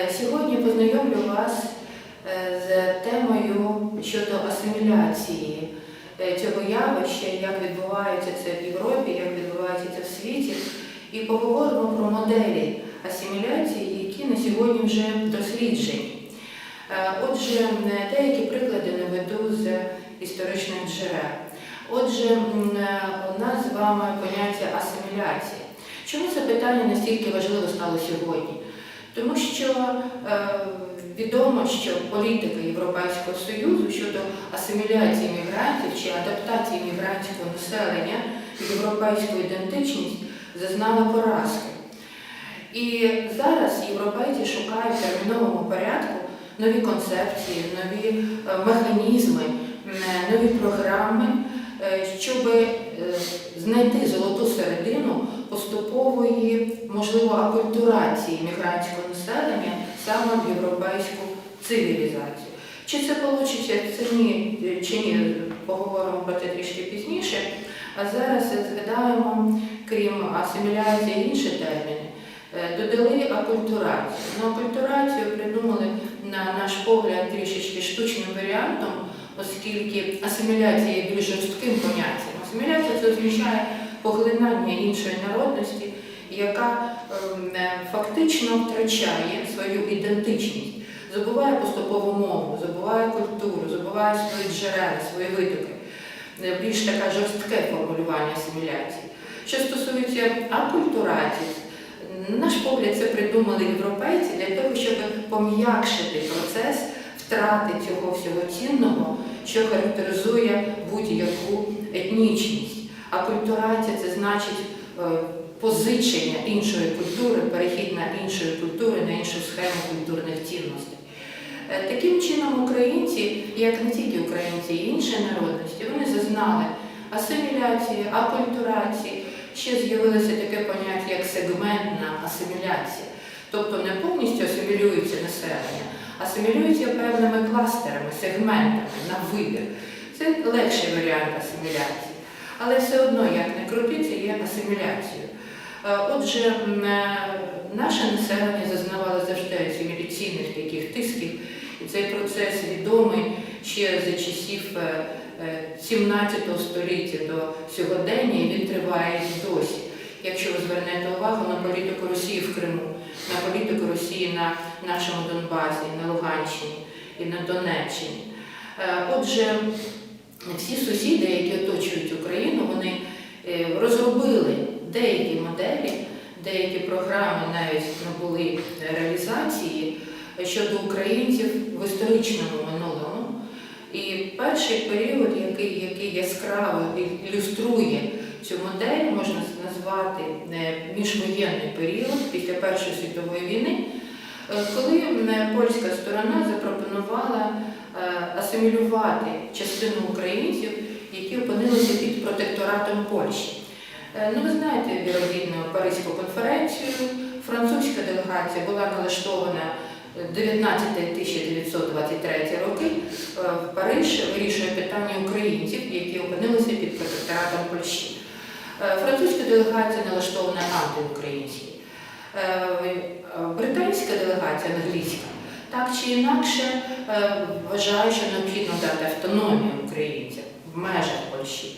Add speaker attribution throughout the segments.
Speaker 1: Е, Сьогодні познайомлю вас е, з темою щодо асиміляції е, цього явища, як відбувається це в Європі, як відбувається це в світі, і поговоримо про моделі асиміляції, які на сьогодні вже досліджені. Отже, деякі приклади наведу з історичних джерел. Отже, у нас з вами поняття асиміляції. Чому це питання настільки важливо стало сьогодні? Тому що е, відомо, що політика Європейського Союзу щодо асиміляції мігрантів чи адаптації мігрантського населення європейську ідентичність зазнала поразки. І зараз європейці шукають в терміновому порядку нові концепції, нові е, механізми, нові програми, е, щоб е, знайти золоту середину поступової, можливо, акультурації мігрантського населення саме в європейську цивілізацію. Чи це вийде, це ні, чи ні, поговоримо про це трішки пізніше. А зараз згадаємо, крім асиміляції, інші терміни. Е, Додали акультурацію. Ну, акультурацію придумали, на наш погляд, трішечки штучним варіантом, оскільки асиміляція є більш жорстким поняттям. Асиміляція це означає поглинання іншої народності, яка ем, е, фактично втрачає свою ідентичність, забуває поступову мову, забуває культуру, забуває свої джерела, свої витоки. Е, Більш таке жорстке формулювання асиміляції. Що стосується акультурації, наш погляд, це придумали європейці для того, щоб пом'якшити процес втрати цього всього цінного, що характеризує будь-яку етнічність. Акультурація це значить е, позичення іншої культури, перехід на іншої культури, на іншу схему культурних цінностей. Е, Таким чином, українці, як не тільки українці, і інші народності, вони зазнали асиміляції, акультурації. Ще з'явилося таке поняття, як сегментна асиміляція. Тобто не повністю асимілюється населення, асимілюється певними кластерами, сегментами на вибір. Це легший варіант асиміляції. Але все одно, як не крути, це є асиміляцією. Е, Отже, е, наше населення зазнавало завжди асиміляційних таких тисків, і цей процес відомий ще за часів е, е, 17 століття до сьогодення, і він триває досі. Якщо ви звернете увагу на політику Росії в Криму, на політику Росії на нашому Донбасі, на Луганщині і на Донеччині. Отже, всі сусіди, які оточують Україну, вони е, розробили деякі моделі, деякі програми навіть набули реалізації щодо українців в історичному минулому. І перший період, який, який яскраво ілюструє цю модель, можна назвати е, міжвоєнний період після Першої світової війни, е, коли польська сторона запропонувала асимілювати частину українців, які опинилися під протекторатом Польщі. Е, Ну, ви знаєте, вірогідно, Паризьку конференцію. Французька делегація була налаштована 19-1923 роки е, в Париж вирішує питання українців, які опинилися під протекторатом Польщі. Е, Французька делегація налаштована антиукраїнськи. Е, Британська делегація англійська так чи інакше е, вважає, що необхідно дати автономію українцям в межах Польщі.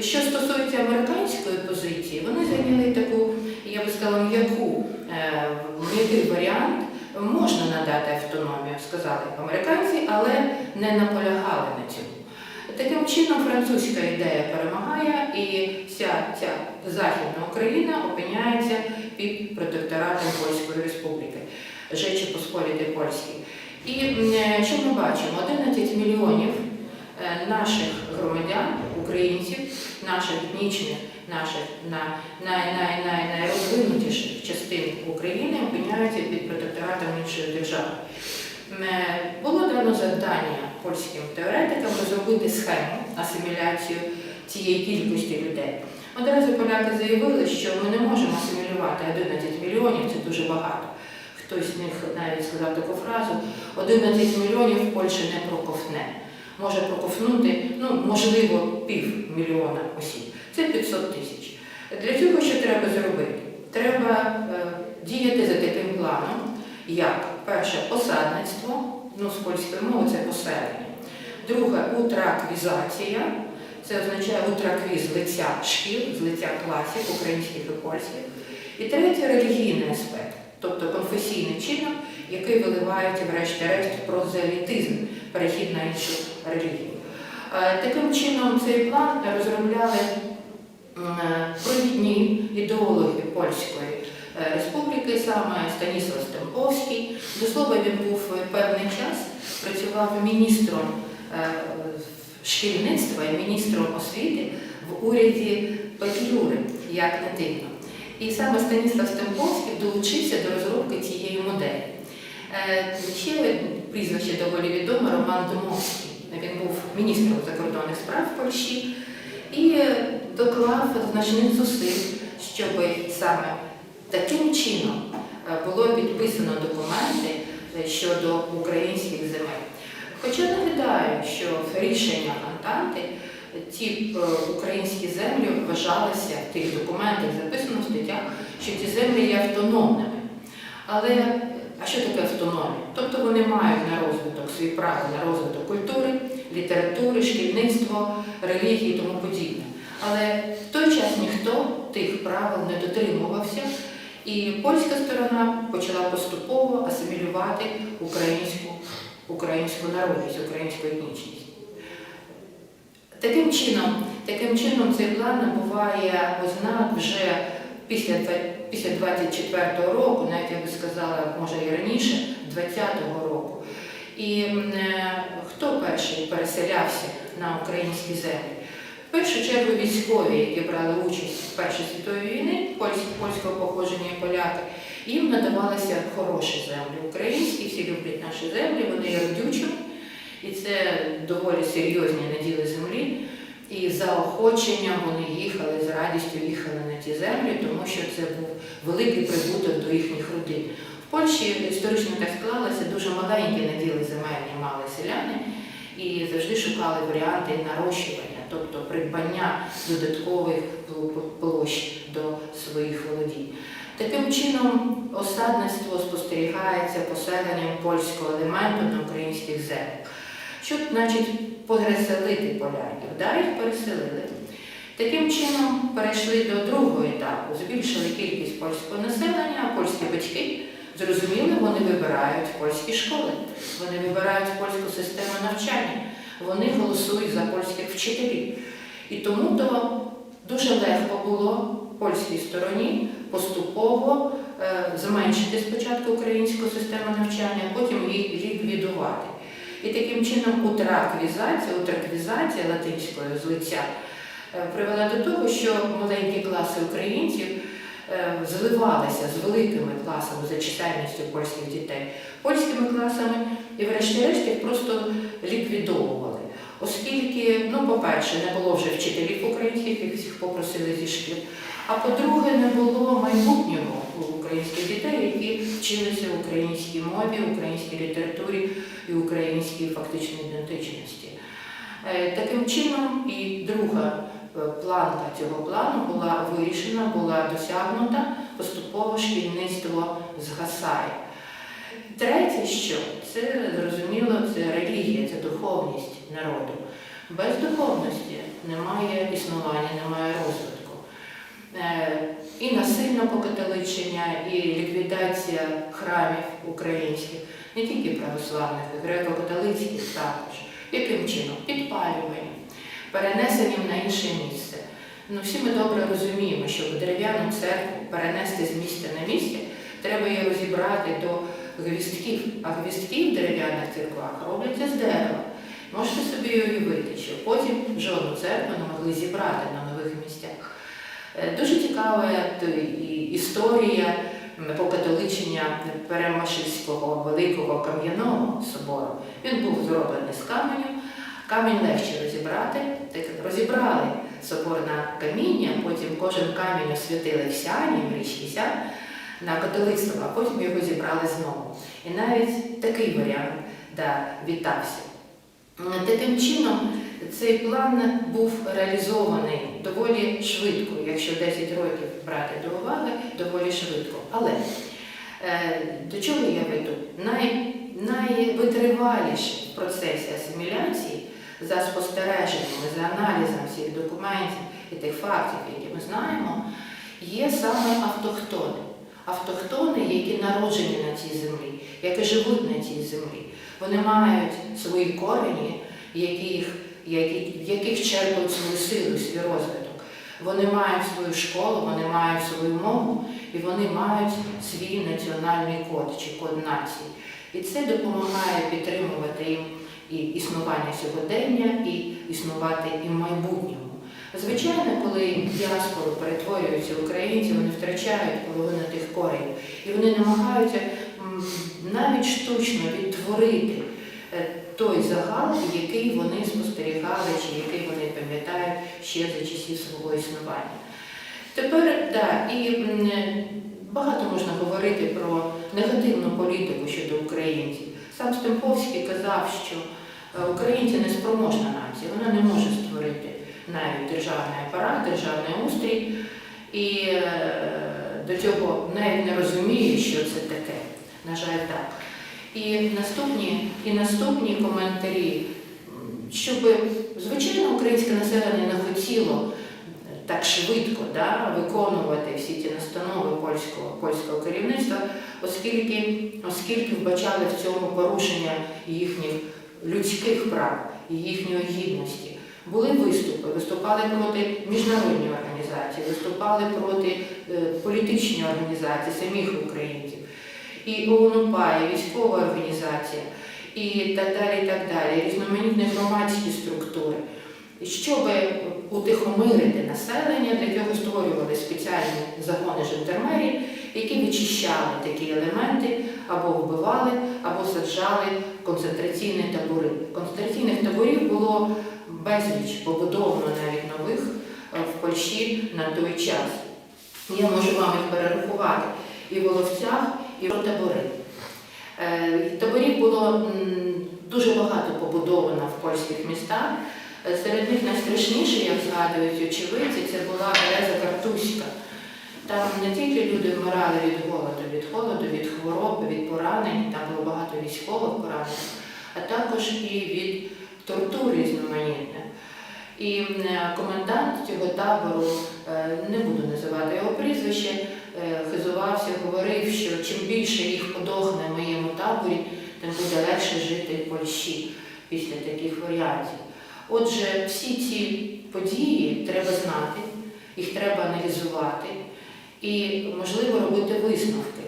Speaker 1: Що стосується американської позиції, вони зайняли таку, я би сказала, м'яку е, м'який варіант. Можна надати автономію, сказали американці, але не наполягали на цьому. Таким чином, французька ідея перемагає, і вся ця Західна Україна опиняється під протекторатом Польської Республіки, Жечі Посполітої Польській. І що ми бачимо? 11 мільйонів е, наших громадян, українців, наших етнічних, наших на- най, най, най, частин України опиняються під протекторатом іншої держави. Е, Було дано завдання польським теоретикам розробити схему асиміляцію цієї кількості людей. Одразу поляки заявили, що ми не можемо асимілювати 11 мільйонів, це дуже багато. Хтось з них навіть сказав таку фразу: 11 мільйонів Польща не проковтне. Може проковтнути, ну, можливо, півмільйона осіб. Це 500 тисяч. Для цього що треба зробити? Треба е, діяти за таким планом, як перше посадництво, ну з польської мови це поселення. Друге утраквізація. Це означає утраквіз лиця шкіл, з лиця класів українських і польських. І третє релігійний аспект, тобто конфесійний чинок, який виливається, врешті-решт, прозелітизм, перехід на іншу релігію. Е, Таким чином, цей план розробляли е, провідні ідеологи польської е, республіки, саме Станіслав Стемповський. До слова, він був певний час, працював міністром шкільництва і міністром освіти в уряді Петлюри, як не дивно. І саме Станіслав Стемповський долучився до розробки цієї моделі. Е, Ще прізвище доволі відоме Роман Домовський. Він був міністром закордонних справ Польщі і доклав значних зусиль, щоб саме таким чином е, було підписано документи е, щодо українських земель. Хоча нагадаю, що в рішеннях Антанти ті е, українські землі вважалися в тих документах, записано в статтях, що ці землі є автономними. Але а що таке автономія? Тобто вони мають на розвиток свій право на розвиток культури, літератури, шкільництво, релігії і тому подібне. Але в той час ніхто тих правил не дотримувався, і польська сторона почала поступово асимілювати українську, українську народність, українську етнічність. Таким чином, таким чином цей план набуває ознак вже після, після 24-го року, навіть я би сказала, може і раніше, 20-го року. І е, хто перший переселявся на українські землі? В першу чергу військові, які брали участь в Першій світовій польські, польського походження і поляки, їм надавалися хороші землі. Українські, всі люблять наші землі, вони є родючими, і це доволі серйозні наділи землі. І за охоченням вони їхали з радістю їхали на ті землі, тому що це був великий прибуток до їхніх родин. В Польщі історично так склалося, дуже маленькі наділи земельні мали селяни і завжди шукали варіанти нарощування, тобто придбання додаткових площ до своїх володінь. Таким чином, осадництво спостерігається поселенням польського елементу на українських землях. Щоб, значить, переселити поляків, да, їх переселили. Таким чином перейшли до другого етапу, збільшили кількість польського населення, а польські батьки, зрозуміли, вони вибирають польські школи, вони вибирають польську систему навчання, вони голосують за польських вчителів. І тому то дуже легко було польській стороні поступово е, зменшити спочатку українську систему навчання, а потім її ліквідувати. І таким чином утраквізація, утраквізація латинською з лиця е, привела до того, що маленькі класи українців е, зливалися з великими класами за читальністю польських дітей, польськими класами, і врешті-решт їх просто ліквідовували. Оскільки, ну, по-перше, не було вже вчителів українських, їх всіх попросили зі шкіл. А по-друге, не було майбутнього у українських дітей, які вчилися в українській мові, українській літературі і українській фактичній ідентичності. Е, Таким чином, і друга е, планка цього плану була вирішена, була досягнута, поступово шкільництво згасає. Третє, що це зрозуміло, це релігія, це духовність народу. Без духовності немає існування, немає розвитку. Е, І насильне покатоличення, і ліквідація храмів українських, не тільки православних, і греко-католицьких також. Яким чином? Підпалюванням, перенесенням на інше місце. Ну, всі ми добре розуміємо, що дерев'яну церкву перенести з місця на місце, треба її розібрати до гвістків, а гвістки в дерев'яних церквах робляться з дерева. Можете собі уявити, що потім жодну церкву не могли зібрати на нових місцях. Е, Дуже цікава історія покатоличення Перемашильського великого кам'яного собору. Він був зроблений з каменю. Камінь легше розібрати. Так розібрали собор на каміння, потім кожен камінь освятили в сяні, в річці Сян на католицтво, а потім його зібрали знову. І навіть такий варіант да, вітався. Таким чином, цей план був реалізований доволі швидко, якщо 10 років брати до уваги, доволі швидко. Але е, до чого я веду? найвитриваліші в процесі асиміляції за спостереженнями, за аналізом всіх документів і тих фактів, які ми знаємо, є саме автохтони. Автохтони, які народжені на цій землі, які живуть на цій землі. Вони мають свої корені, які, в яких черпають свою силу, свій розвиток. Вони мають свою школу, вони мають свою мову і вони мають свій національний код чи код нації. І це допомагає підтримувати їм і існування сьогодення, і існувати і коли діаспору перетворюються українці, вони втрачають половину тих коренів. І вони намагаються навіть штучно відтворити е, той загал, який вони спостерігали, чи який вони пам'ятають ще за часів свого існування. Тепер да, і багато можна говорити про негативну політику щодо українців. Сам Стемповський казав, що е, українці не спроможна нація, вона не може створити навіть державний апарат, державний устрій, і е, до цього навіть не розуміє, що це таке. На жаль, так. І наступні, і наступні коментарі, щоб звичайно українське населення не хотіло так швидко да, виконувати всі ті настанови польського, польського керівництва, оскільки, оскільки вбачали в цьому порушення їхніх людських прав і їхньої гідності. Були виступи, виступали проти міжнародної організації, виступали проти е, політичної організації самих українців, і ОУНУПА, і військова організація, і так далі, і так далі, різноманітні громадські структури. Щоб утихомирити населення, для цього створювали спеціальні загони жандармерії, які вичищали такі елементи, або вбивали, або саджали концентраційні табори. Концентраційних таборів було безліч побудовано навіть нових е, в Польщі на той час. Я можу вам їх перерахувати і в Воловцях, і в табори. Е, Таборів було дуже багато побудовано в польських містах. Е, Серед них найстрашніше, як згадують очевидці, це була береза Картузька. Там не тільки люди вмирали від голоду, від холоду, від хвороби, від поранень, там було багато військових поранень, а також і від тортур різноманітних. І е, комендант цього табору, е, не буду називати його прізвище, е, хизувався, говорив, що чим більше їх подохне в моєму таборі, тим буде легше жити в Польщі після таких варіантів. Отже, всі ці події треба знати, їх треба аналізувати і, можливо, робити висновки.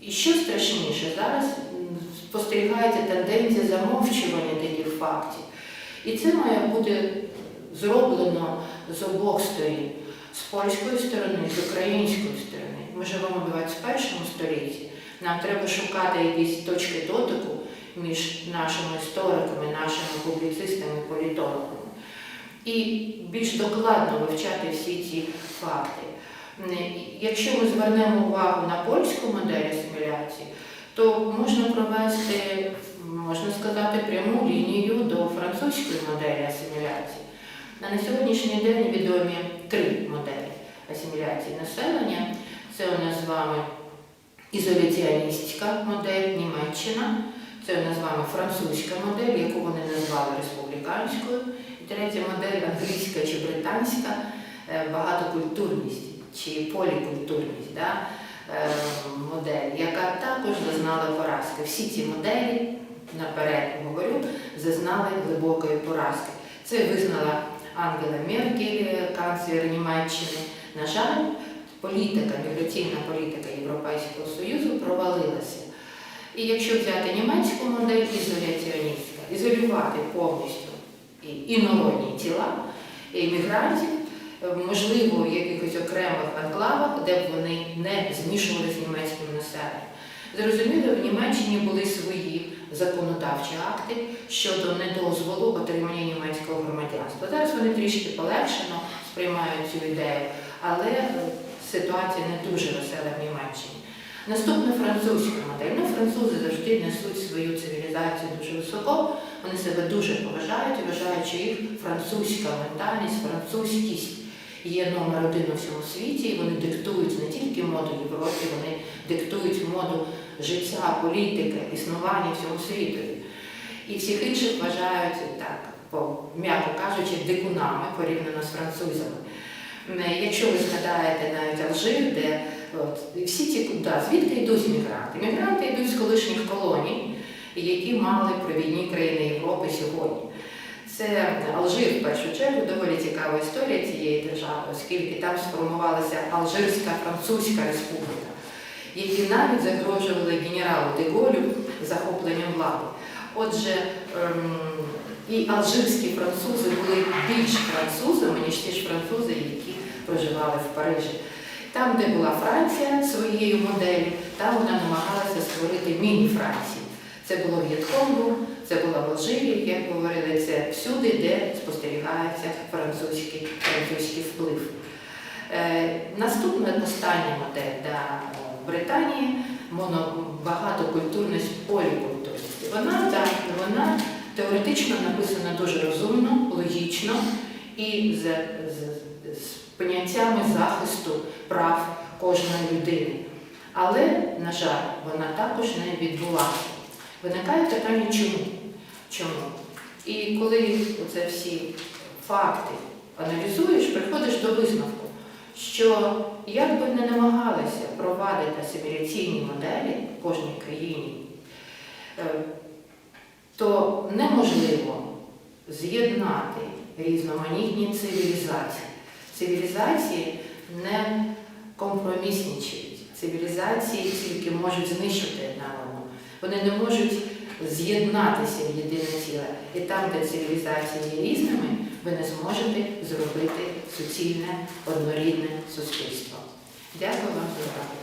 Speaker 1: І що страшніше, зараз спостерігається тенденція замовчування таких фактів. І це має бути зроблено з обох сторін, з польської сторони, з української сторони. Ми живемо в 21 столітті. Нам треба шукати якісь точки дотику між нашими істориками, нашими публіцистами, політологами. І більш докладно вивчати всі ці факти. Якщо ми звернемо увагу на польську модель асиміляції, то можна провести, можна сказати, пряму лінію до французької моделі асиміляції. На на сьогоднішній день відомі три моделі асиміляції населення. Це у нас з вами ізоляціоністська модель Німеччина, це у нас з вами французька модель, яку вони назвали республіканською. І третя модель англійська чи британська е, багатокультурність чи полікультурність. Да? Е, модель, яка також зазнала поразки. Всі ці моделі, наперед говорю, зазнали глибокої поразки. Це визнала Ангела Меркель, канцлер Німеччини. На жаль, політика, міграційна політика Європейського Союзу провалилася. І якщо взяти німецьку модель ізоляціоністська, ізолювати повністю і інородні тіла іммігрантів, е, можливо, в якихось окремих анклавах, де б вони не змішували з німецьким населенням. Зрозуміло, в Німеччині були свої законодавчі акти щодо недозволу отримання німецького громадянства. Зараз вони трішки полегшено сприймають цю ідею, але е, ситуація не дуже весела в Німеччині. Наступна французька модель. Ну, французи завжди несуть свою цивілізацію дуже високо, вони себе дуже поважають що їх французька ментальність, французькість є номер один у всьому світі, і вони диктують не тільки моду Європи, вони диктують моду життя, політики, існування всьому світові. І всіх інших вважають так, м'яко кажучи, дикунами порівняно з французами. Якщо ви згадаєте навіть Алжир, де от, всі ці да, звідки йдуть мігранти? Мігранти йдуть з колишніх колоній, які мали провідні країни Європи сьогодні. Це Алжир в першу чергу доволі цікава історія цієї держави, оскільки там сформувалася Алжирська Французька Республіка, які навіть загрожували генералу Деголю захопленням влади. Отже, ем, і алжирські французи були більш французами, ніж ті ж французи, які проживали в Парижі. Там, де була Франція своєю моделлю, там вона намагалася створити міні-Францію. Це було В'єтконгу, це було в Алжирі, як говорили, це всюди, де спостерігається французький, французький вплив. Е, наступна остання модель да, Британії багатокультурність, полікультурність. Вона, так, вона теоретично написана дуже розумно, логічно і з, з, з поняттями захисту прав кожної людини. Але, на жаль, вона також не відбулася. Виникає питання чому? Чому? І коли це всі факти аналізуєш, приходиш до висновку, що як би не намагалися провадити асиміляційні моделі в кожній країні, е, то неможливо з'єднати різноманітні цивілізації. Цивілізації не компроміснічають. Цивілізації тільки можуть знищити одна одну. Вони не можуть з'єднатися в єдине ціле. І там, де цивілізації є різними, ви не зможете зробити суцільне, однорідне суспільство. Дякую вам за увагу.